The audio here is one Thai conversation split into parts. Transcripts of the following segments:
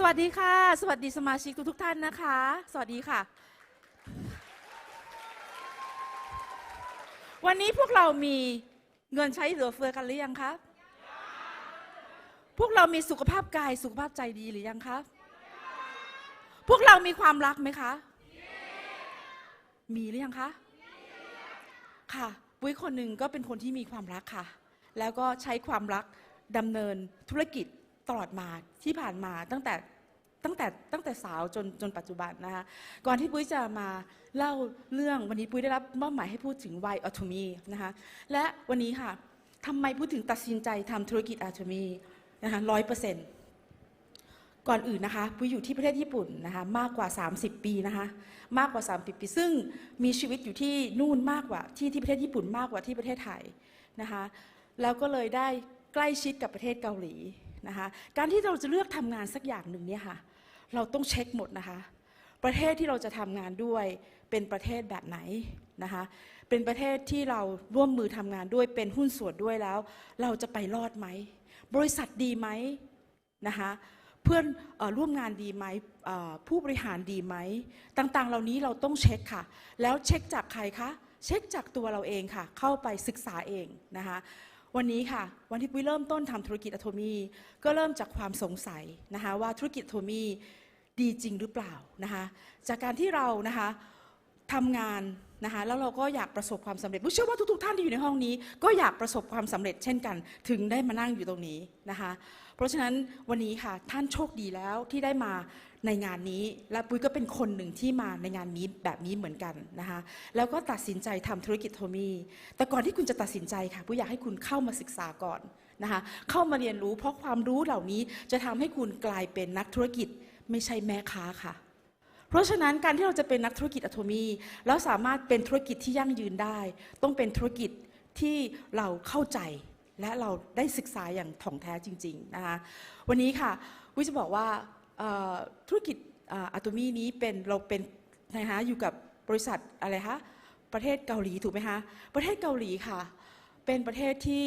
สวัสดีค่ะ สวัสดีสมาชิกทุกๆท่านนะคะ สวัสดีค่ะ วันนี้พวกเรามีเงินใช้เหลือเฟือกันหรือยังคะพวกเรามีสุขภาพกายสุขภาพใจดีหรือยังคะพวกเรามีความรักไหมคะ มีหรือยังคะ ค่ะปุ้ยคนหนึ่งก็เป็นคนที่มีความรักค่ะ แล้วก็ใช้ความรักดำเนินธุรกิจ ตลอดมาที่ผ่านมาตั้งแต่ตั้งแต่ตั้งแต่สาวจนจนปัจจุบันนะคะก่อนที่ปุ้ยจะมาเล่าเรื่องวันนี้ปุ้ยได้รับมอบหมายให้พูดถึง Why Automy นะคะและวันนี้ค่ะทำไมพูดถึงตัดสินใจทำธุรกิจ Automy นะคะร้อยเปอร์เซ็นต์ก่อนอื่นนะคะปุ้ยอยู่ที่ประเทศญี่ปุ่นนะคะมากกว่า 30 ปีนะคะมากกว่า 30 ปี ซึ่งมีชีวิตอยู่ที่นู่นมากกว่าที่ที่ประเทศญี่ปุ่นมากกว่าที่ประเทศไทยนะคะแล้วก็เลยได้ใกล้ชิดกับประเทศเกาหลี นะคะ การที่เราจะเลือกทำงานสักอย่างหนึ่งเนี่ยค่ะ เราต้องเช็คหมดนะคะ ประเทศที่เราจะทำงานด้วยเป็นประเทศแบบไหนนะคะ เป็นประเทศที่เราร่วมมือทำงานด้วยเป็นหุ้นส่วนด้วยแล้ว เราจะไปรอดไหม บริษัทดีไหมนะคะเพื่อนอร่วมงานดีไหมผู้บริหารดีไหมต่างๆ เหล่านี้เราต้องเช็คค่ะ แล้วเช็คจากใครคะเช็คจากตัวเราเองค่ะ เข้าไปศึกษาเองนะคะ วันนี้ค่ะ วันที่ปุ้ยเริ่มต้นทำธุรกิจอะโทมีก็เริ่มจากความสงสัยนะคะว่าธุรกิจอะโทมีดีจริงหรือเปล่านะคะจากการที่เรานะคะทำงานนะคะแล้วเราก็อยากประสบความสำเร็จปุ้ยเชื่อว่าทุกๆ ท่านที่อยู่ในห้องนี้ ก็อยากประสบความสำเร็จเช่นกัน ถึงได้มานั่งอยู่ตรงนี้นะคะ เพราะฉะนั้นวันนี้ค่ะท่านโชคดีแล้วที่ได้มาในงานนี้ และปุ้ยก็เป็นคนหนึ่งที่มาในงานนี้แบบนี้เหมือนกันนะคะแล้วก็ตัดสินใจทำธุรกิจโทมี่แต่ก่อนที่คุณจะตัดสินใจค่ะปุ้ยอยากให้คุณเข้ามาศึกษาก่อนนะคะเข้ามาเรียนรู้เพราะความรู้เหล่านี้จะทำให้คุณกลายเป็นนักธุรกิจไม่ใช่แม่ค้าค่ะเพราะฉะนั้นการที่เราจะเป็นนักธุรกิจอะโทมีแล้วสามารถเป็นธุรกิจที่ยั่งยืนได้ ต้องเป็นธุรกิจที่เราเข้าใจ และเราได้ศึกษาอย่างถ่องแท้จริงๆนะคะวันนี้ค่ะวิจะบอกว่าธุรกิจอะโตมีนี้เป็นเราเป็นนะคะอยู่กับบริษัทอะไรคะประเทศเกาหลีถูกไหมคะประเทศเกาหลีค่ะ เป็นประเทศที่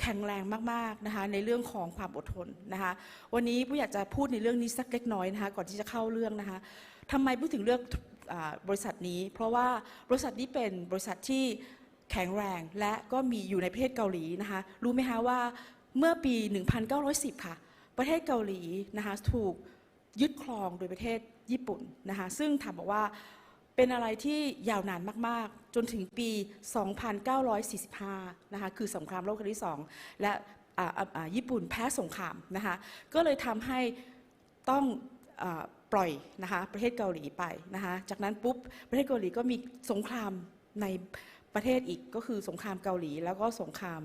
แข็งแรงมากๆนะคะในเรื่องของความอดทนนะคะวันนี้ผู้อยากจะพูดในเรื่องนี้สักเล็กน้อยนะคะก่อนที่จะเข้าเรื่องนะคะทำไมผู้ถึงเลือกอบริษัทนี้ เพราะว่าบริษัทนี้เป็นบริษัทที่ แข็งแรงและก็มีอยู่ในประเทศเกาหลีนะคะรู้ไหมคะว่าเมื่อปี 1910 ค่ะ ประเทศเกาหลีนะคะถูกยึดครองโดยประเทศญี่ปุ่นนะคะซึ่งถามบอกว่าเป็นอะไรที่ยาวนานมาก ๆ จนถึงปี 2945 นะคะคือสงครามโลกครั้งที่ 2 และญี่ปุ่นแพ้สงครามนะคะก็เลยทำให้ต้องอปล่อยนะคะประเทศเกาหลีไปนะคะจากนั้นปุ๊บประเทศเกาหลีก็มีสงครามใน ประเทศอีกก็คือสงครามเกาหลี แล้วก็สงคราม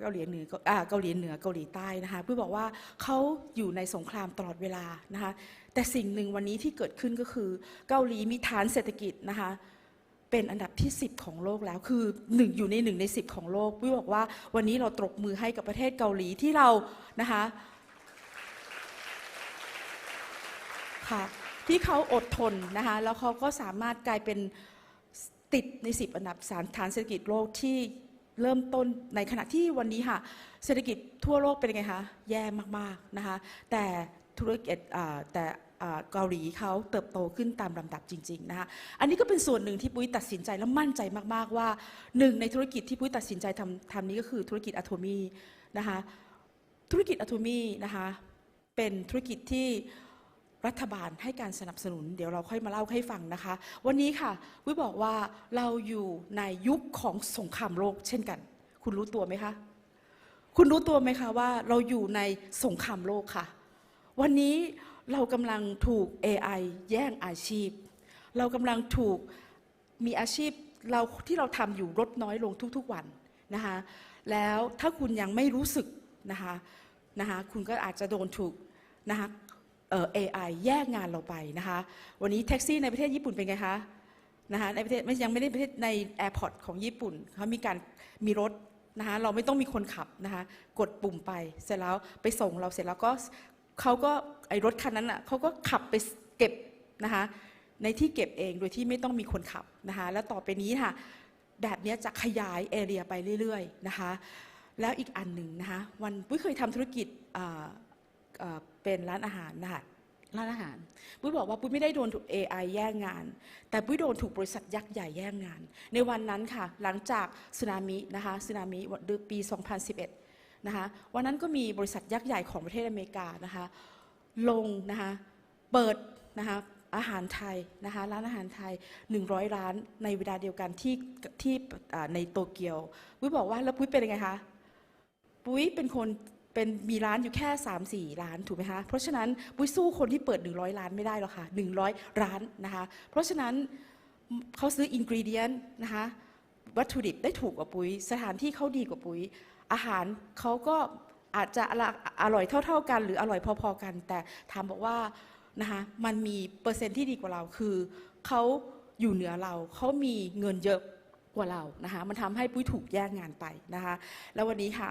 เกาหลีเหนือเกาหลีเหนือเกาหลีใต้นะคะเพื่อบอกว่าเขาอยู่ในสงครามตลอดเวลานะคะแต่สิ่งหนึ่งวันนี้ที่เกิดขึ้นก็คือเกาหลีมีฐานเศรษฐกิจนะคะเป็นอันดับที่ 10 ของโลกแล้วคือหนึ่งอยู่ในหนึ่งใน 10 ของโลกพี่บอกว่าวันนี้เราตบมือให้กับประเทศเกาหลีที่เรานะคะค่ะที่เขาอดทนนะคะแล้วเขาก็สามารถกลายเป็น ติดใน 10 อันดับสารฐานเศรษฐกิจโลกที่เริ่มต้นในขณะที่วันนี้ค่ะ เศรษฐกิจทั่วโลกเป็นยังไงคะแย่มากๆนะคะแต่ธุรกิจแต่เกาหลีเขาเติบโตขึ้นตามลำดับจริงๆนะคะอันนี้ก็เป็นส่วนหนึ่งที่ปุ้ยตัดสินใจและมั่นใจมากๆว่าหนึ่งในธุรกิจที่ปุ้ยตัดสินใจทำทำนี้ก็คือธุรกิจอะโทมีนะคะธุรกิจอะโทมีนะคะเป็นธุรกิจที่ รัฐบาลให้การสนับสนุน เดี๋ยวเราค่อยมาเล่าให้ฟังนะคะ วันนี้ค่ะวิบอกว่าเราอยู่ในยุคของสงครามโลกเช่นกัน คุณรู้ตัวไหมคะ คุณรู้ตัวไหมคะว่าเราอยู่ในสงครามโลกค่ะ วันนี้เรากำลังถูก AI แย่งอาชีพ เรากำลังถูกมีอาชีพเราที่เราทำอยู่ลดน้อยลงทุกๆวันนะคะแล้วถ้าคุณยังไม่รู้สึกนะคะนะคะคุณก็อาจจะโดนถูกนะคะ เอ่อ AI แย่งานเราไปนะคะ วันนี้แท็กซี่ในประเทศญี่ปุ่นเป็นไงคะนะคะในประเทศไม่ยังไม่ได้ประเทศในแอร์พอร์ตของญี่ปุ่นเขามีการมีรถนะคะเราไม่ต้องมีคนขับนะคะกดปุ่มไปเสร็จแล้วไปส่งเราเสร็จแล้วก็เขาก็ไอรถคันนั้นอะเขาก็ขับไปเก็บนะคะในที่เก็บเองโดยที่ไม่ต้องมีคนขับนะคะแล้วต่อไปนี้ค่ะแบบนี้จะขยายเอเรียไปเรื่อยๆนะคะแล้วอีกอันหนึ่งนะคะวันปุ้ยเคยทำธุรกิจ เป็นร้านอาหารนะคะร้านอาหาร ปุ้ยบอกว่าปุ้ยไม่ได้โดนถูก AI แย่งงาน แต่ปุ้ยโดนถูกบริษัทยักษ์ใหญ่แย่งงาน ในวันนั้นค่ะ หลังจากสึนามินะคะสึนามิปี 2011 นะคะ วันนั้นก็มีบริษัทยักษ์ใหญ่ของประเทศอเมริกานะคะ ลงนะคะ เปิดนะคะอาหารไทยนะคะร้านอาหารไทย 100 ร้านในเวลาเดียวกันที่ที่ในโตเกียวปุ้ยบอกว่าแล้วปุ้ยเป็นยังไงคะ ปุ้ยเป็นคน เป็นมีร้านอยู่แค่ 3 4 ร้านถูกไหมคะ เพราะฉะนั้นปุ้ยสู้คนที่เปิด 100 ร้านไม่ได้หรอกค่ะ 100 ร้านนะคะ เพราะฉะนั้นเขาซื้ออินกรีเดียนนะคะวัตถุดิบได้ถูกกว่าปุ้ยสถานที่เขาดีกว่าปุ้ยอาหารเขาก็อาจจะอร่อยเท่า ๆกัน หรืออร่อยพอๆกัน แต่ถามบอกว่านะคะมันมีเปอร์เซ็นต์ที่ดีกว่าเราคือเขาอยู่เหนือเราเขามีเงินเยอะกว่าเรานะคะมันทำให้ปุ้ยถูกแย่งงานไปนะคะแล้ววันนี้ค่ะ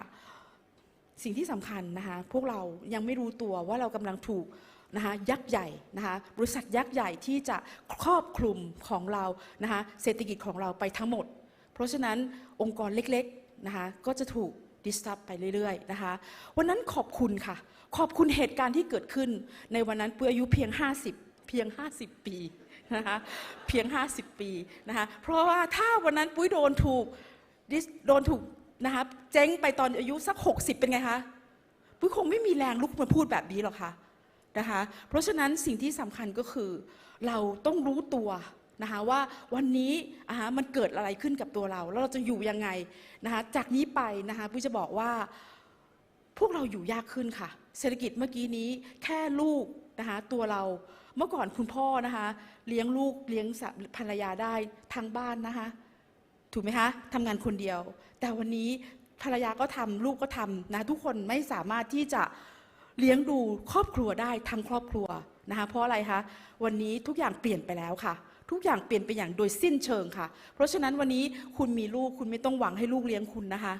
สิ่งที่สำคัญนะคะพวกเรายังไม่รู้ตัวว่าเรากำลังถูกนะคะยักษ์ใหญ่นะคะบริษัทยักษ์ใหญ่ที่จะครอบคลุมของเรานะคะเศรษฐกิจของเราไปทั้งหมด เพราะฉะนั้นองค์กรเล็กๆนะคะก็จะถูกดิสทับไปเรื่อยๆนะคะวันนั้นขอบคุณค่ะ ขอบคุณเหตุการณ์ที่เกิดขึ้น ในวันนั้นปุ้ยอายุเพียง 50 เพียง 50 ปีนะคะเพียง 50 ปีนะคะเพราะว่าถ้าวันนั้นปุ้ยโดนถูกโดนถูก นะคะเจ๊งไปตอนอายุสัก 60 เป็นไงคะปุ้ยคงไม่มีแรงลุกมาพูดแบบนี้หรอกค่ะนะคะเพราะฉะนั้นสิ่งที่สำคัญก็คือ เราต้องรู้ตัวนะคะว่าวันนี้อ่าฮะมันเกิดอะไรขึ้นกับตัวเรา แล้วเราจะอยู่ยังไงนะคะจากนี้ไปนะคะปุ้ยจะบอกว่าพวกเราอยู่ยากขึ้นค่ะ เศรษฐกิจเมื่อกี้นี้แค่ลูกนะคะตัวเราเมื่อก่อนคุณพ่อนะคะเลี้ยงลูกเลี้ยงสาภรรยาได้ทั้งบ้านนะคะ ถูกไหมคะทำงานคนเดียว แต่วันนี้ภรรยาก็ทำลูกก็ทำนะทุกคนไม่สามารถที่จะเลี้ยงดูครอบครัวได้ทั้งครอบครัวนะคะเพราะอะไรคะวันนี้ทุกอย่างเปลี่ยนไปแล้วค่ะ ทุกอย่างเปลี่ยนไปอย่างโดยสิ้นเชิงค่ะ เพราะฉะนั้นวันนี้คุณมีลูกคุณไม่ต้องหวังให้ลูกเลี้ยงคุณนะคะ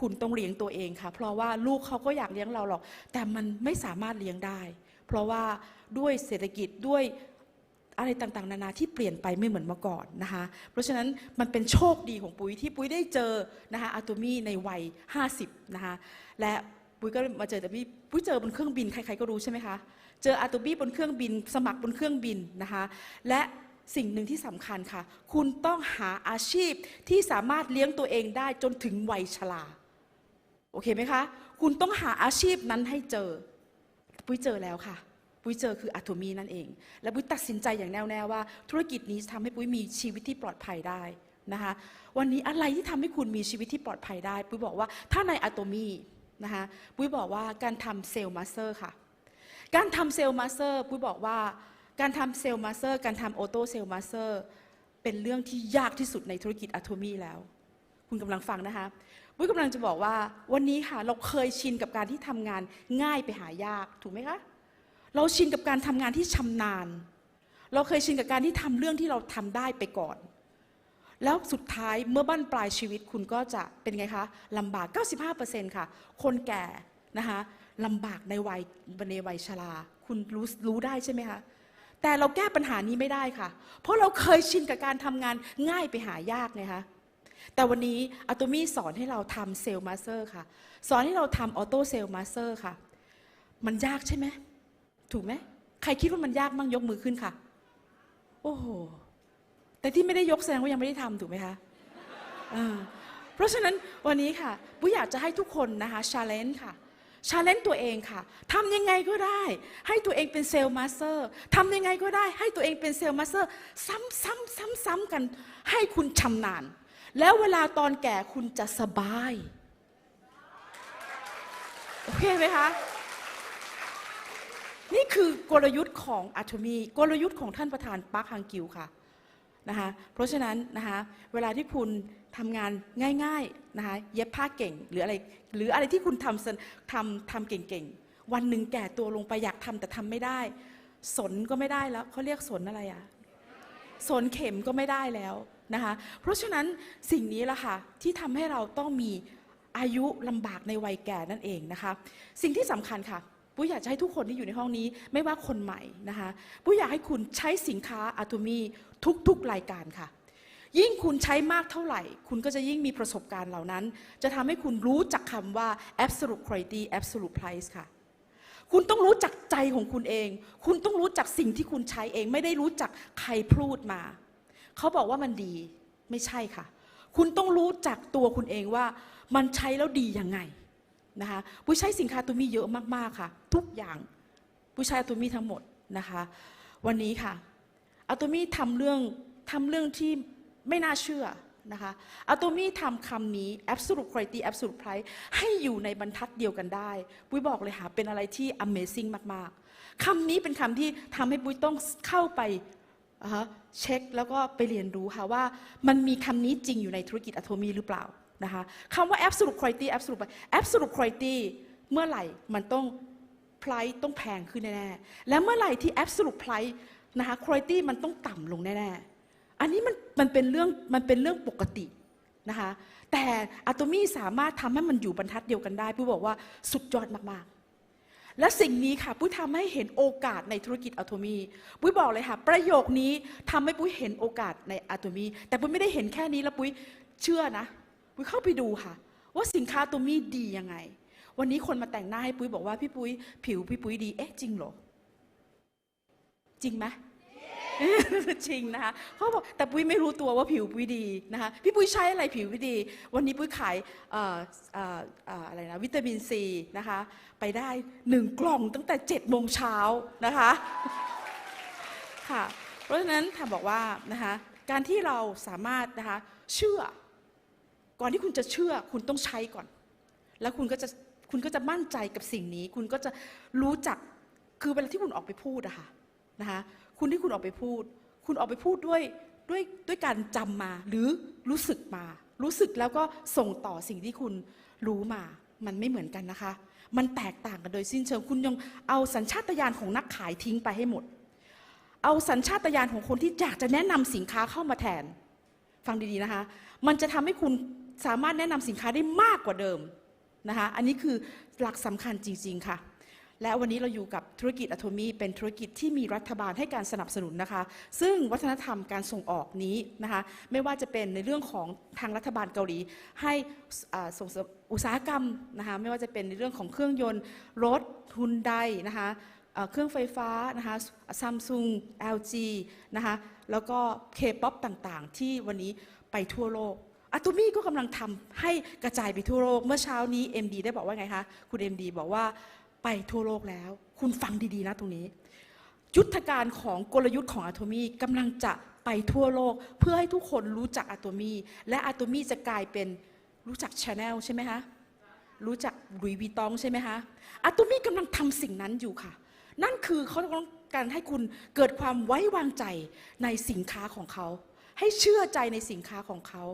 คุณต้องเลี้ยงตัวเองค่ะ เพราะว่าลูกเขาก็อยากเลี้ยงเราหรอก แต่มันไม่สามารถเลี้ยงได้ เพราะว่าด้วยเศรษฐกิจด้วย อะไรต่างๆ นานาที่เปลี่ยนไปไม่เหมือนเมื่อก่อนนะคะ เพราะฉะนั้นมันเป็นโชคดีของปุ้ยที่ปุ้ยได้เจอนะคะอาตูมี่ในวัย 50 นะคะ และปุ้ยก็มาเจอแต่พี่ปุ้ยเจอบนเครื่องบินใครๆก็รู้ใช่ไหมคะ เจออาตูมี่บนเครื่องบิน สมัครบนเครื่องบินนะคะ และสิ่งหนึ่งที่สำคัญค่ะ คุณต้องหาอาชีพที่สามารถเลี้ยงตัวเองได้จนถึงวัยชราโอเคไหมคะ คุณต้องหาอาชีพนั้นให้เจอ ปุ้ยเจอแล้วค่ะ ปุ้ยเจอคืออะโมีนั่นเอง และปุ้ยตัดสินใจอย่างแน่วแน่ว่า ธุรกิจนี้จะทำให้ปุ้ยมีชีวิตที่ปลอดภัยได้นะคะวันนี้อะไรที่ทำให้คุณมีชีวิตที่ปลอดภัยได้ ปุ้ยบอกว่าถ้าในอะโตมีนะคะปุ้ยบอกว่าการทำเซลล์มาสเตอร์ค่ะ การทำเซลล์มาสเตอร์ปุ้ยบอกว่าการทำเซลล์มาสเตอร์การทำออโต้เซลล์มาสเตอร์เป็นเรื่องที่ยากที่สุดในธุรกิจอะโทมีแล้วคุณกำลังฟังนะคะปุ้ยกำลังจะบอกว่าวันนี้ค่ะเราเคยชินกับการที่ทำงานง่ายไปหายากถูกไหมคะ เราชินกับการทำงานที่ชำนาญ เราเคยชินกับการที่ทำเรื่องที่เราทำได้ไปก่อน แล้วสุดท้ายเมื่อบั้นปลายชีวิตคุณก็จะเป็นไงคะลำบาก 95%ค่ะ คนแก่นะคะลำบากในวัยในวัยชราคุณรู้รู้ได้ใช่ไหมคะแต่เราแก้ปัญหานี้ไม่ได้ค่ะ เพราะเราเคยชินกับการทำงานง่ายไปหายากไงคะแต่วันนี้อะโตมี่สอนให้เราทำเซลล์มาสเตอร์ค่ะ สอนให้เราทำออโต้เซลล์มาสเตอร์ค่ะ มันยากใช่ไหม ถูกไหมใครคิดว่ามันยากมั่งยกมือขึ้นค่ะ โอ้โห แต่ที่ไม่ได้ยกแสดงว่ายังไม่ได้ทำถูกไหมคะเพราะฉะนั้นวันนี้ค่ะปุ้ยอยากจะให้ทุกคนนะคะชาเลนจ์ค่ะชาเลนจ์ตัวเองค่ะทำยังไงก็ได้ ให้ตัวเองเป็นเซลล์มาสเตอร์ทำยังไงก็ได้ ให้ตัวเองเป็นเซลล์มาสเตอร์ ซ้ำซ้ำซ้ำซ้ำกัน ให้คุณชำนาญ แล้วเวลาตอนแก่คุณจะสบาย โอเคไหมคะ นี่คือกลยุทธ์ของอั t มีกลยุทธ์ของท่านประธานปาร์คฮังกิวค่ะนะคะเพราะฉะนั้นนะคะเวลาที่คุณทำงานง่ายๆนะคะเย็บผ้าเก่งหรืออะไรหรืออะไรที่คุณทำสนทำทำเก่งๆ วันหนึ่งแก่ตัวลงไปอยากทำแต่ทำไม่ได้ สนก็ไม่ได้แล้วเขาเรียกสนอะไรอะสนเข็มก็ไม่ได้แล้วนะคะเพราะฉะนั้นสิ่งนี้ละค่ะที่ทำให้เราต้องมีอายุลำบากในวัยแก่นั่นเองนะคะสิ่งที่สำคัญค่ะ ปุ้ยอยากจะให้ทุกคนที่อยู่ในห้องนี้ ไม่ว่าคนใหม่นะคะปุ้ยอยากให้คุณใช้สินค้าอะตูมีทุกๆรายการค่ะ ยิ่งคุณใช้มากเท่าไหร่ คุณก็จะยิ่งมีประสบการณ์เหล่านั้น จะทำให้คุณรู้จักคำว่า absolute quality absolute price ค่ะคุณต้องรู้จักใจของคุณเอง คุณต้องรู้จักสิ่งที่คุณใช้เอง ไม่ได้รู้จักใครพูดมา เขาบอกว่ามันดี ไม่ใช่ค่ะ คุณต้องรู้จักตัวคุณเองว่า มันใช้แล้วดียังไง นะคะปุ้ยใช้สินค้าตัวมีเยอะมากๆค่ะ ทุกอย่างปุ้ยใช้ตัวมีทั้งหมดนะคะ วันนี้ค่ะอะตัวมีทำเรื่องทำเรื่องที่ไม่น่าเชื่อนะคะอะตัวมีทำคำนี้ absolute quality absolute price ให้อยู่ในบรรทัดเดียวกันได้ปุ้ยบอกเลยค่ะเป็นอะไรที่ amazing มากๆคำนี้เป็นคำที่ทำให้ปุ้ยต้องเข้าไปอ่าฮะเช็คแล้วก็ไปเรียนรู้ค่ะว่ามันมีคำนี้จริงอยู่ในธุรกิจอะโทมีหรือเปล่า นะคะคำว่า absolute quality absolute absolute quality เมื่อไหร่มันต้อง price ต้องแพงขึ้นแน่ๆ และเมื่อไหร่ที่ absolute price นะคะ quality มันต้องต่ำลงแน่ๆ อันนี้มันมันเป็นเรื่องมันเป็นเรื่องปกตินะคะแต่อะโตมีสามารถทำให้มันอยู่บรรทัดเดียวกันได้ปุ้ยบอกว่าสุดยอดมากๆ และสิ่งนี้ค่ะ ปุ้ยทำให้เห็นโอกาสในธุรกิจอะโตมีปุ้ยบอกเลยค่ะ ประโยคนี้ทำให้ปุ้ยเห็นโอกาสในอะโตมีแต่ปุ้ยไม่ได้เห็นแค่นี้แล้วปุ้ยเชื่อนะ ปุ้ยเข้าไปดูค่ะ ว่าสินค้าอะโตมีดียังไง วันนี้คนมาแต่งหน้าให้ปุ้ยบอกว่าพี่ปุ้ยผิวพี่ปุ้ยดี เอ๊ะจริงเหรอ จริงไหมจริงนะคะเขาบอกแต่ปุ้ยไม่รู้ตัวว่าผิวปุ้ยดีนะคะพี่ปุ้ยใช้อะไรผิวปุ้ยดี วันนี้ปุ้ยขายออออะไรนะวิตามินซีนะคะไปได้หนึ่งกล่องตั้งแต่7จ็ดโมงเช้านะคะค่ะเพราะฉะนั้นถามบอกว่านะคะการที่เราสามารถนะคะเชื่อ ก่อนที่คุณจะเชื่อคุณต้องใช้ก่อน แล้วคุณก็จะคุณก็จะมั่นใจกับสิ่งนี้ คุณก็จะรู้จักคือเวลาที่คุณออกไปพูดอะค่ะนะคะคุณที่คุณออกไปพูด คุณออกไปพูดด้วยด้วยด้วยการจำมาหรือรู้สึกมา รู้สึกแล้วก็ส่งต่อสิ่งที่คุณรู้มา มันไม่เหมือนกันนะคะ มันแตกต่างกันโดยสิ้นเชิงคุณยังเอาสัญชาตญาณของนักขายทิ้งไปให้หมด เอาสัญชาตญาณของคนที่อยากจะแนะนำสินค้าเข้ามาแทน ฟังดีๆนะคะ มันจะทำให้คุณ สามารถแนะนำสินค้าได้มากกว่าเดิมนะคะอันนี้คือหลักสำคัญจริง ๆ ค่ะและวันนี้เราอยู่กับธุรกิจอะโทมีเป็นธุรกิจที่มีรัฐบาลให้การสนับสนุนนะคะ ซึ่งวัฒนธรรมการส่งออกนี้นะคะไม่ว่าจะเป็นในเรื่องของทางรัฐบาลเกาหลี ให้ส่งเสริมอุตสาหกรรมนะคะไม่ว่าจะเป็นในเรื่องของเครื่องยนต์ รถฮุนไดนะคะเอ่อเครื่องไฟฟ้านะคะซัมซุง LG นะคะแล้วก็เคป๊อปต่างๆ ที่วันนี้ไปทั่วโลก อะโตมี่ก็กำลังทำให้กระจายไปทั่วโลก เมื่อเช้านี้ MD ได้บอกว่าไงคะ คุณ MD บอกว่าไปทั่วโลกแล้ว คุณฟังดีๆนะตรงนี้ ยุทธการของกลยุทธ์ของอะโตมีกำลังจะไปทั่วโลก เพื่อให้ทุกคนรู้จักอะโตมีและอะโตมีจะกลายเป็นรู้จักชาแนลใช่ไหมคะ รู้จักลุยวีตองใช่ไหมคะอะโตมีกำลังทำสิ่งนั้นอยู่ค่ะ นั่นคือเขาต้องการให้คุณเกิดความไว้วางใจในสินค้าของเขา ให้เชื่อใจในสินค้าของเขา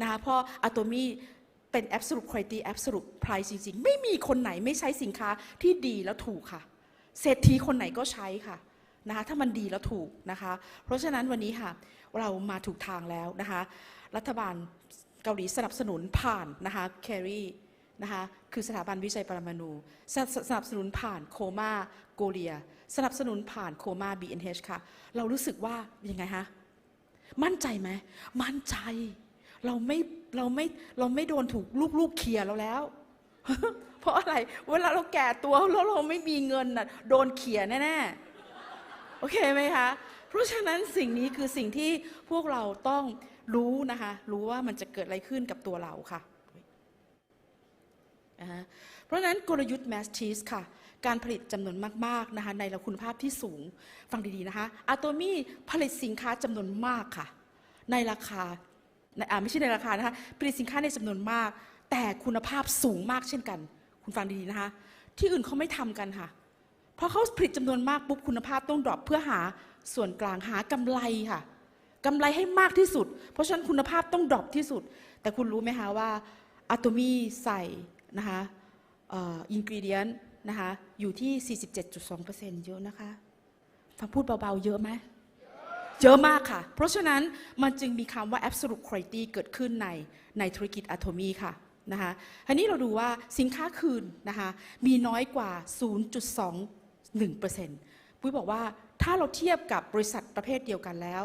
นะคะเพราะอะโตมีเป็น absolute quality absolute price จริง ๆ ไม่มีคนไหนไม่ใช้สินค้าที่ดีแล้วถูกค่ะ เศรษฐีคนไหนก็ใช้ค่ะนะคะถ้ามันดีแล้วถูกนะคะ เพราะฉะนั้นวันนี้ค่ะเรามาถูกทางแล้วนะคะ รัฐบาลเกาหลีสนับสนุนผ่านนะคะแครีนะคะคือสถาบันวิจัยปรมาณูสนับสนับสนุนผ่านโคมาโกเลีย สนับสนุนผ่านโคมา BNH ค่ะ เรารู้สึกว่ายังไงฮะ มั่นใจไหม มั่นใจ เราไม่เราไม่เราไม่โดนถูกลูกๆเคลียร์เราแล้ว เพราะอะไร เวลาเราแก่ตัวแล้วเราไม่มีเงินน่ะโดนเขียแน่ๆ โอเคไหมคะ เพราะฉะนั้นสิ่งนี้คือสิ่งที่พวกเราต้องรู้นะคะ รู้ว่ามันจะเกิดอะไรขึ้นกับตัวเราค่ะเพราะฉะนั้นกลยุทธ์ mass cheese ค่ะ การผลิตจำนวนมาก ๆ นะคะ ในคุณภาพที่สูง ฟังดี ๆ นะคะอะโตมี่ผลิตสินค้าจำนวนมากค่ะ ในราคา ไม่ใช่ในราคานะคะผลิตสินค้าในจำนวนมาก แต่คุณภาพสูงมากเช่นกัน คุณฟังดีๆนะคะ ที่อื่นเขาไม่ทำกันค่ะ เพราะเขาผลิตจำนวนมากปุ๊บคุณภาพต้องดรอปเพื่อหาส่วนกลางหากำไรค่ะกำไรให้มากที่สุด เพราะฉะนั้นคุณภาพต้องดรอปที่สุด แต่คุณรู้ไหมคะว่าอะโตมีใส่นะคะอินกรีเดียนนะคะอยู่ที่ 47.2%เยอะนะคะฟังพูดเบาๆ เยอะไหม เยอะมากค่ะ เพราะฉะนั้นมันจึงมีคำว่า absolute quality เกิดขึ้นในในธุรกิจอะโทมีค่ะนะคะทีนี้เราดูว่าสินค้าคืนนะคะมีน้อยกว่า 0.21%ปุ้ยบอกว่าถ้าเราเทียบกับบริษัทประเภทเดียวกันแล้ว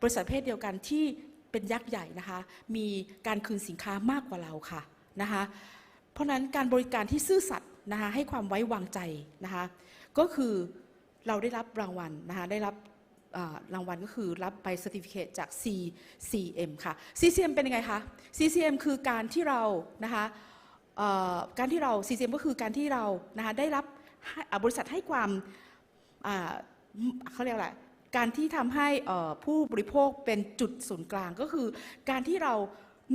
บริษัทประเภทเดียวกันที่เป็นยักษ์ใหญ่นะคะ มีการคืนสินค้ามากกว่าเราค่ะนะคะเพราะนั้นการบริการที่ซื่อสัตย์นะคะให้ความไว้วางใจนะคะก็คือเราได้รับรางวัลนะคะได้รับ รางวัลก็คือรับใบ certificate จาก CCM ค่ะ CCM เป็นยังไงคะ CCM คือการที่เรานะคะการที่เรา CCM ก็คือการที่เรานะคะได้รับบริษัทให้ความเขาเรียกอะไรการที่ทำให้ผู้บริโภคเป็นจุดศูนย์กลางก็คือการที่เรา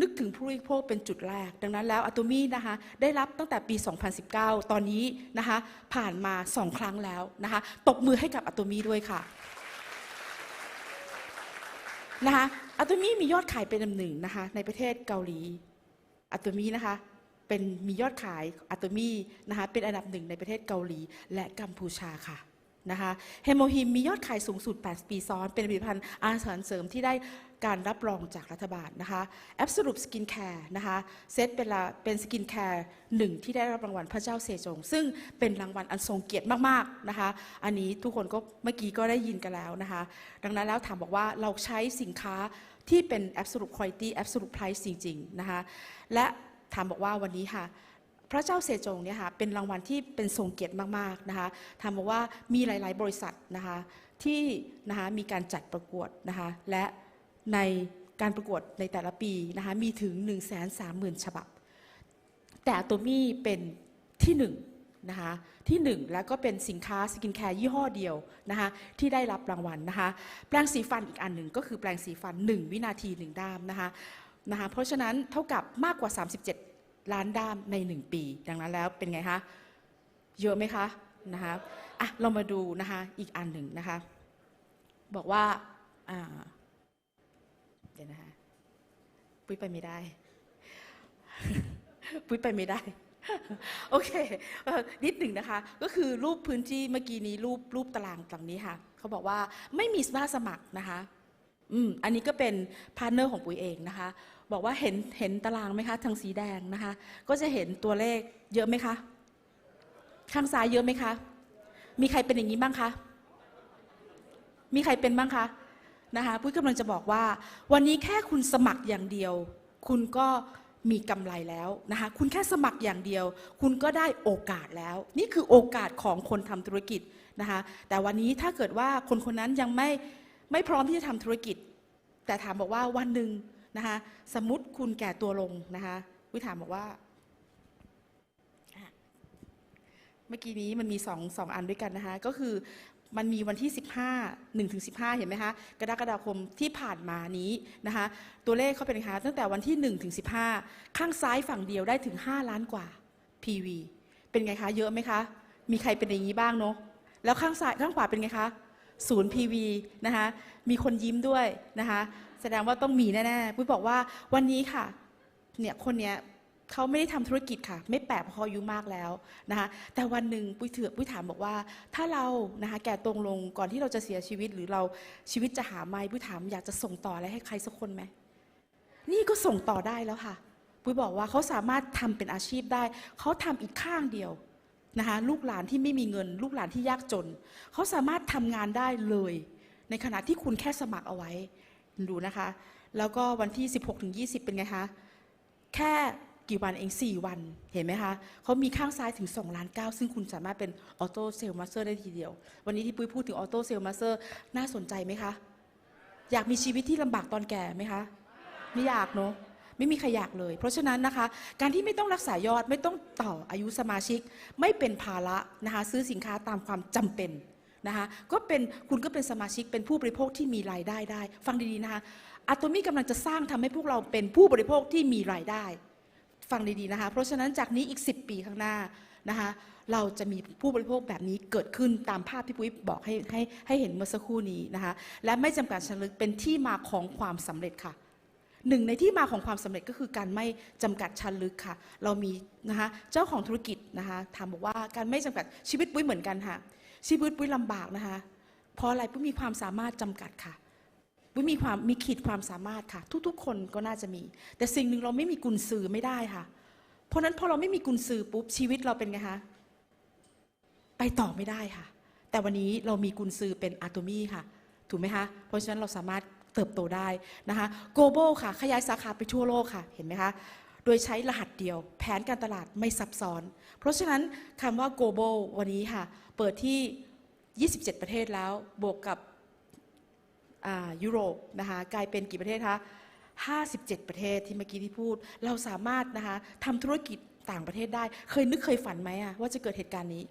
นึกถึงผู้บริโภคเป็นจุดแรก ดังนั้นแล้วอะต m มี่นะคะได้รับตั้งแต่ปี 2019 ตอนนี้นะคะผ่านมา 2 ครั้งแล้วนะคะตบมือให้กับอะต m มี่ด้วยค่ะ นะคะอัต m มี่มียอดขายเป็นอันดับหนึ่งนะคะในประเทศเกาหลีอัต m มี่นะคะเป็นมียอดขายอัต m มี่นะคะเป็นอันดับหนึ่งในประเทศเกาหลี และกัมพูชาค่ะนะคะเฮโมฮิมมียอดขายสูงสุด 8 ปีซ้อน เป็นผลิตภัณฑ์อาหารเสริมที่ได้ การรับรองจากรัฐบาลนะคะแอ s สรุปสกินแคร์นะคะเซตเป็นละเป็นสกินแคร์หนึ่งที่ได้รับรางวัลพระเจ้าเซจง ซึ่งเป็นรางวัลอันทรงเกียรติมากๆนะคะ อันนี้ทุกคนก็เมื่อกี้ก็ได้ยินกันแล้วนะคะ ดังนั้นแล้วถามบอกว่าเราใช้สินค้าที่เป็น absolute quality absolute price จริงๆนะคะและถามบอกว่าวันนี้ค่ะพระเจ้าเซจงเนี่ยค่ะเป็นรางวัลที่เป็นทรงเกียรติมากๆนะคะถามบอกว่ามีหลายๆบริษัทนะคะที่นะคะมีการจัดประกวดนะคะและ ในการประกวดในแต่ละปีนะคะมีถึง 1 3 0 0 0 0 ฉบับ แต่ตัวมี่เป็นที่หนึ่งนะคะที่หนึ่งแล้วก็เป็นสินค้าสกินแคร์ยี่ห้อเดียวนะคะที่ได้รับรางวัลนะคะแปรงสีฟันอีกอันหนึ่งก็คือแปรงสีฟัน 1 วินาที 1 ด้ามนะคะนะคะเพราะฉะนั้นเท่ากับมากกว่า 37 ล้านด้ามใน 1 ปี ดังนั้นแล้วเป็นไงคะเยอะไหมคะนะคะอะเรามาดูนะคะอีกอันหนึ่งนะคะบอกว่าอ่า เดี๋ยวนะคะปุ้ยไปไม่ได้ ปุ้ยไปไม่ได้ โอเคนิดหนึ่งนะคะ ก็คือรูปพื้นที่เมื่อกี้นี้รูปรูปตารางตรงนี้ค่ะ เขาบอกว่าไม่มีสมาสมัครนะคะ อืมอันนี้ก็เป็นพาร์เนอร์ของปุ๋ยเองนะคะ บอกว่าเห็นเห็นตารางไหมคะ ทางสีแดงนะคะ ก็จะเห็นตัวเลขเยอะไหมคะ ข้างซ้ายเยอะไหมคะ มีใครเป็นอย่างนี้บ้างคะ มีใครเป็นบ้างคะ นะคะปุ้ยกำลังจะบอกว่า วันนี้แค่คุณสมัครอย่างเดียว คุณก็มีกำไรแล้วนะคะคุณแค่สมัครอย่างเดียว คุณก็ได้โอกาสแล้ว นี่คือโอกาสของคนทำธุรกิจนะคะแต่วันนี้ถ้าเกิดว่าคนคนนั้นยังไม่ไม่พร้อมที่จะทำธุรกิจ แต่ถามบอกว่าวันหนึ่งนะคะสมมติคุณแก่ตัวลงนะคะปุ้ยถามบอกว่าเมื่อกี้นี้มันมีสองสองอันด้วยกันนะคะก็คือ มันมีวันที่ 15 1ถึง15 เห็นไหมคะ กรกฎาคมที่ผ่านมานี้นะคะ ตัวเลขเขาเป็นคะตั้งแต่วันที่1ถึง15 ข้างซ้ายฝั่งเดียวได้ถึง 5 ล้านกว่า PV เป็นไงคะ เยอะไหมคะ มีใครเป็นอย่างนี้บ้างเนาะ แล้วข้างซ้ายข้างขวาเป็นไงคะศูนย์ PV นะคะ มีคนยิ้มด้วยนะคะ แสดงว่าต้องมีแน่ๆ ปุ้ยบอกว่าวันนี้ค่ะ เนี่ยคนเนี้ย เขาไม่ได้ทำธุรกิจค่ะ ไม่แปลกเพราะเขาอายุมากแล้วนะคะแต่วันหนึ่งปุ้ยเถือปุ้ยถามบอกว่า ถ้าเรานะคะแก่ตรงลงก่อนที่เราจะเสียชีวิตหรือเราชีวิตจะหาไม่ปุ้ยถามอยากจะส่งต่ออะไรให้ใครสักคนไหมนี่ก็ส่งต่อได้แล้วค่ะ ปุ้ยบอกว่าเขาสามารถทำเป็นอาชีพได้ เขาทำอีกข้างเดียวนะคะลูกหลานที่ไม่มีเงิน ลูกหลานที่ยากจน เขาสามารถทำงานได้เลย ในขณะที่คุณแค่สมัครเอาไว้ดูนะคะ แล้วก็วันที่ 16-20 เป็นไงคะแค่ กี่วันเอง 4 วันเห็นไหมคะเขามีข้างซ้ายถึง2ล้าน9ซึ่งคุณสามารถเป็นออโต้เซลล์มาสเตอร์ได้ทีเดียว วันนี้ที่ปุ้ยพูดถึงออโต้เซลล์มาสเตอร์น่าสนใจไหมคะ อยากมีชีวิตที่ลำบากตอนแก่ไหมคะ ไม่อยากเนอะไม่มีใครอยากเลย เพราะฉะนั้นนะคะ การที่ไม่ต้องรักษายอดไม่ต้องต่ออายุสมาชิก ไม่เป็นภาระนะคะซื้อสินค้าตามความจำเป็นนะคะก็เป็นคุณก็เป็นสมาชิกเป็นผู้บริโภคที่มีรายได้ได้ ฟังดีๆนะคะอะโตมี่กำลังจะสร้างทำให้พวกเราเป็นผู้บริโภคที่มีรายได้ ฟังดีๆนะคะ เพราะฉะนั้นจากนี้อีก 10 ปีข้างหน้านะคะเราจะมีผู้บริโภคแบบนี้เกิดขึ้นตามภาพที่ปุ้ยบอกให้ให้ให้เห็นเมื่อสักครู่นี้นะคะและไม่จำกัดชั้นลึกเป็นที่มาของความสำเร็จค่ะหนึ่งในที่มาของความสำเร็จก็คือการไม่จำกัดชั้นลึกค่ะ เรามีนะคะเจ้าของธุรกิจนะคะถามบอกว่าการไม่จำกัดชีวิตปุ้ยเหมือนกันค่ะ ชีวิตปุ้ยลำบากนะคะเพราะอะไรปุ้ยมีความสามารถจำกัดค่ะ ปุ้ยมีความมีขีดความสามารถค่ะ ทุกๆ คนก็น่าจะมี แต่สิ่งหนึ่งเราไม่มีกุญสือไม่ได้ค่ะ เพราะนั้นพอเราไม่มีกุญสือปุ๊บชีวิตเราเป็นไงคะไปต่อไม่ได้ค่ะ แต่วันนี้เรามีกุญซือเป็นอะโตมี่ค่ะ ถูกไหมคะเพราะฉะนั้นเราสามารถเติบโตได้นะคะ global ค่ะ ขยายสาขาไปทั่วโลกค่ะ เห็นไหมคะ โดยใช้รหัสเดียว แผนการตลาดไม่ซับซ้อน เพราะฉะนั้นคำว่า global วันนี้ค่ะ เปิดที่ 27 ประเทศแล้ว บวกกับ ยุโรปนะคะกลายเป็นกี่ประเทศคะ57 ประเทศที่เมื่อกี้ที่พูด เราสามารถนะคะทำธุรกิจต่างประเทศได้ เคยนึกเคยฝันไหมอะว่าจะเกิดเหตุการณ์นี้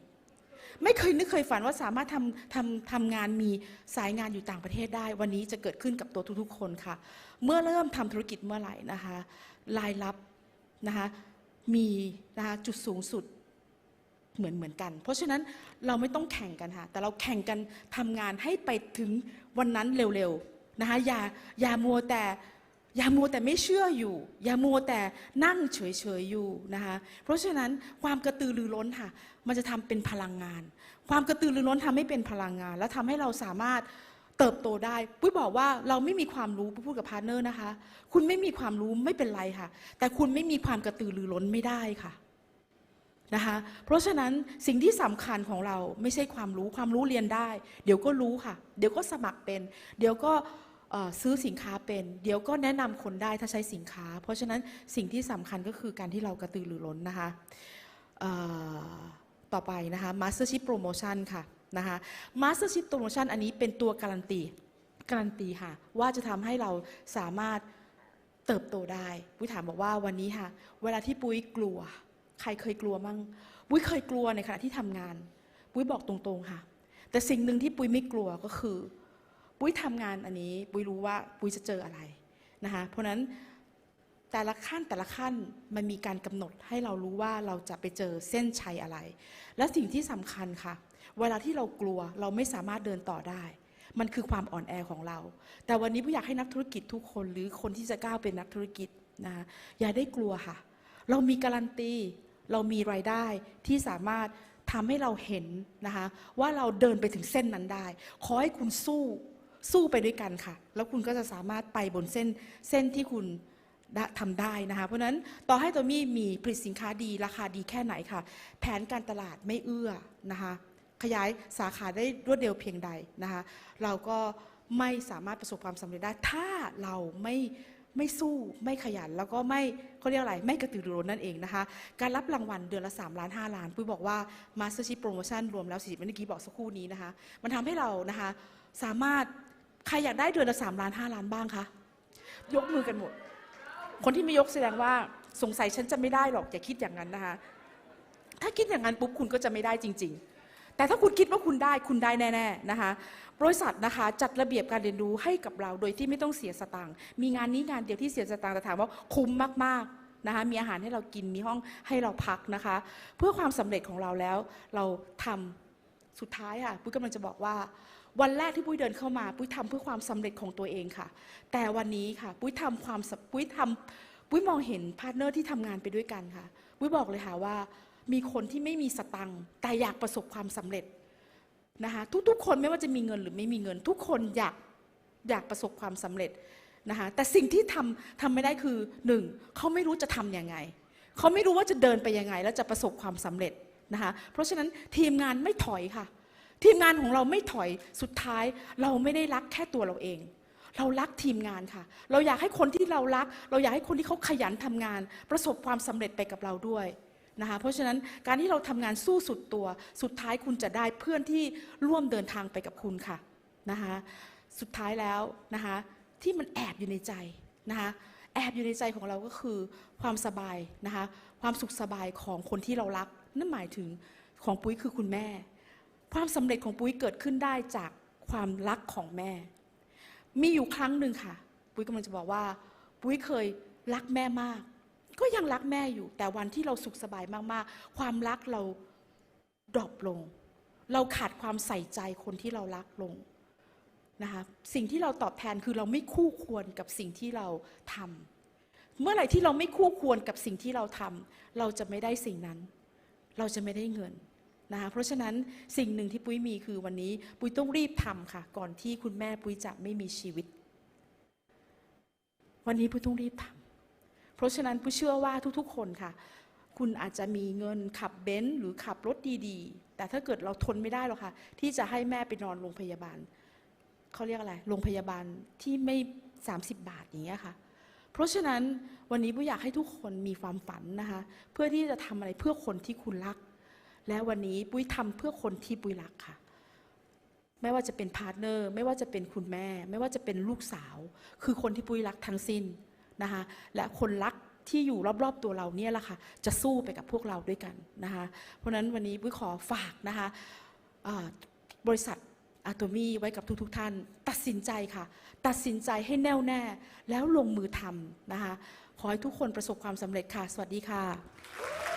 ไม่เคยนึกเคยฝันว่าสามารถทำทำทำงานมีสายงานอยู่ต่างประเทศได้ วันนี้จะเกิดขึ้นกับตัวทุกๆคนค่ะ เมื่อเริ่มทำธุรกิจเมื่อไหร่นะคะรายรับนะคะมีนะคะจุดสูงสุดเหมือนเหมือนกัน เพราะฉะนั้นเราไม่ต้องแข่งกันค่ะแต่เราแข่งกันทำงานให้ไปถึง วันนั้นเร็วๆนะคะอย่าอย่ามัวแต่อย่ามัวแต่ไม่เชื่ออยู่ อย่ามัวแต่นั่งเฉยๆอยู่นะคะเพราะฉะนั้นความกระตือรือร้นค่ะ มันจะทำเป็นพลังงาน ความกระตือรือร้นทำให้เป็นพลังงาน แล้วทำให้เราสามารถเติบโตได้ปุ้ยบอกว่าเราไม่มีความรู้พูดกับพาร์เนอร์นะคะ คุณไม่มีความรู้ไม่เป็นไรค่ะ แต่คุณไม่มีความกระตือรือร้นไม่ได้ค่ะ นะคะ เพราะฉะนั้นสิ่งที่สำคัญของเราไม่ใช่ความรู้ความรู้เรียนได้ เดี๋ยวก็รู้ค่ะ เดี๋ยวก็สมัครเป็น เดี๋ยวก็ซื้อสินค้าเป็น เดี๋ยวก็แนะนำคนได้ถ้าใช้สินค้า เพราะฉะนั้นสิ่งที่สำคัญก็คือการที่เรากระตือรือร้นนะคะต่อไปนะคะ Mastership Promotion ค่ะนะคะ Mastership Promotion อันนี้เป็นตัวการันตีการันตีค่ะ ว่าจะทำให้เราสามารถเติบโตได้ ปุ้ยถามบอกว่าวันนี้ค่ะ เวลาที่ปุ้ยกลัว ใครเคยกลัวมั่งปุ้ยเคยกลัวในขณะที่ทำงาน ปุ้ยบอกตรงๆค่ะ แต่สิ่งหนึ่งที่ปุ้ยไม่กลัวก็คือ ปุ้ยทำงานอันนี้ ปุ้ยรู้ว่าปุ้ยจะเจออะไรนะคะเพราะฉะนั้นแต่ละขั้นแต่ละขั้นมันมีการกำหนดให้เรารู้ว่าเราจะไปเจอเส้นชัยอะไร และสิ่งที่สำคัญค่ะ เวลาที่เรากลัวเราไม่สามารถเดินต่อได้ มันคือความอ่อนแอของเรา แต่วันนี้ผู้อยากให้นักธุรกิจทุกคนหรือคนที่จะก้าวเป็นนักธุรกิจนะคะอย่าได้กลัวค่ะ เรามีการันตี เรามีรายได้ที่สามารถทำให้เราเห็นนะคะ ว่าเราเดินไปถึงเส้นนั้นได้ ขอให้คุณสู้สู้ไปด้วยกันค่ะ แล้วคุณก็จะสามารถไปบนเส้นเส้นที่คุณทำได้นะคะ เพราะฉะนั้นต่อให้ตัวมี่มีผลิตสินค้าดีราคาดีแค่ไหนค่ะ แผนการตลาดไม่เอื้อนะคะ ขยายสาขาได้รวดเร็วเพียงใดนะคะ เราก็ไม่สามารถประสบความสำเร็จได้ ถ้าเราไม่ ไม่สู้ไม่ขยัน แล้วก็ไม่เขาเรียกอะไรไม่กระตือรือร้นนั่นเองนะคะ การรับรางวัลเดือนละ 3 ล้าน 5 ล้าน ปุ้ยบอกว่า Mastership Promotion รวมแล้ว 40เมื่อกี้บอกสักครู่นี้นะคะ มันทำให้เรานะคะสามารถใครอยากได้เดือนละ 3 ล้าน 5 ล้านบ้างคะยกมือกันหมด คนที่ไม่ยกแสดงว่าสงสัยฉันจะไม่ได้หรอกอย่าคิดอย่างนั้นนะคะถ้าคิดอย่างนั้นปุ๊บคุณก็จะไม่ได้จริง ๆ แต่ถ้าคุณคิดว่าคุณได้คุณได้แน่ๆนะคะ บริษัทนะคะจัดระเบียบการเรียนรู้ให้กับเราโดยที่ไม่ต้องเสียสตังค์มีงานนี้งานเดียวที่เสียสตังค์แต่ถามว่าคุ้มมากๆนะคะมีอาหารให้เรากินมีห้องให้เราพักนะคะ เพื่อความสำเร็จของเราแล้ว เราทำสุดท้ายค่ะปุ้ยกำลังจะบอกว่า วันแรกที่ปุ้ยเดินเข้ามา ปุ้ยทำเพื่อความสำเร็จของตัวเองค่ะ แต่วันนี้ค่ะปุ้ยทำความปุ้ยทำปุ้ยมองเห็นพาร์ทเนอร์ที่ทำงานไปด้วยกันค่ะปุ้ยบอกเลยค่ะว่า มีคนที่ไม่มีสตังค์แต่อยากประสบความสำเร็จ นะคะทุกๆ คนไม่ว่าจะมีเงินหรือไม่มีเงิน ทุกคนอยากอยากประสบความสำเร็จนะคะแต่สิ่งที่ทำทำไม่ได้คือหนึ่งเขาไม่รู้จะทำยังไงเขาไม่รู้ว่าจะเดินไปยังไง แล้วจะประสบความสำเร็จนะคะเพราะฉะนั้นทีมงานไม่ถอยค่ะ ทีมงานของเราไม่ถอยสุดท้ายเราไม่ได้รักแค่ตัวเราเอง เรารักทีมงานค่ะ เราอยากให้คนที่เรารัก เราอยากให้คนที่เขาขยันทำงาน ประสบความสำเร็จไปกับเราด้วย นะคะเพราะฉะนั้นการที่เราทำงานสู้สุดตัว สุดท้ายคุณจะได้เพื่อนที่ร่วมเดินทางไปกับคุณค่ะนะคะสุดท้ายแล้วนะคะที่มันแอบอยู่ในใจนะคะแอบอยู่ในใจของเราก็คือความสบายนะคะความสุขสบายของคนที่เรารัก นั่นหมายถึงของปุ้ยคือคุณแม่ ความสำเร็จของปุ้ยเกิดขึ้นได้จากความรักของแม่ มีอยู่ครั้งหนึ่งค่ะ ปุ้ยกำลังจะบอกว่า ปุ้ยเคยรักแม่มาก ก็ยังรักแม่อยู่ แต่วันที่เราสุขสบายมากๆ ความรักเราดรอปลง เราขาดความใส่ใจคนที่เรารักลงนะคะสิ่งที่เราตอบแทนคือเราไม่คู่ควรกับสิ่งที่เราทำเมื่อไหร่ที่เราไม่คู่ควรกับสิ่งที่เราทำเราจะไม่ได้สิ่งนั้น เราจะไม่ได้เงินนะคะเพราะฉะนั้นสิ่งหนึ่งที่ปุ้ยมีคือวันนี้ ปุ้ยต้องรีบทำค่ะ ก่อนที่คุณแม่ปุ้ยจะไม่มีชีวิต วันนี้ปุ้ยต้องรีบทำ เพราะฉะนั้นปุ้เชื่อว่าทุกๆ คนค่ะ คุณอาจจะมีเงินขับเบนซ์หรือขับรถดีๆ แต่ถ้าเกิดเราทนไม่ได้หรอกค่ะ ที่จะให้แม่ไปนอนโรงพยาบาลเขาเรียกอะไรโรงพยาบาลที่ไม่ 30 บาทอย่างเงี้ยค่ะ เพเพราะฉะนั้นวันนี้ปุ้ยอยากให้ทุกคนมีความฝันนะคะ เพื่อที่จะทำอะไรเพื่อคนที่คุณรัก และวันนี้ปุ้ยทำเพื่อคนที่ปุ้ยรักค่ะไม่ว่าจะเป็นพาร์ทเนอร์ ไม่ว่าจะเป็นคุณแม่ ไม่ว่าจะเป็นลูกสาว คือคนที่ปุ้ยรักทั้งสิ้น นะคะและคนรักที่อยู่รอบๆตัวเราเนี่ยแหละค่ะจะสู้ไปกับพวกเราด้วยกันนะคะเพราะนั้นวันนี้บุ้ยขอฝากนะคะบริษัทอาตมีไว้กับทุกๆทท่าน ตัดสินใจค่ะ ตัดสินใจให้แน่วแน่ แล้วลงมือทำนะคะขอให้ทุกคนประสบความสำเร็จค่ะ สวัสดีค่ะ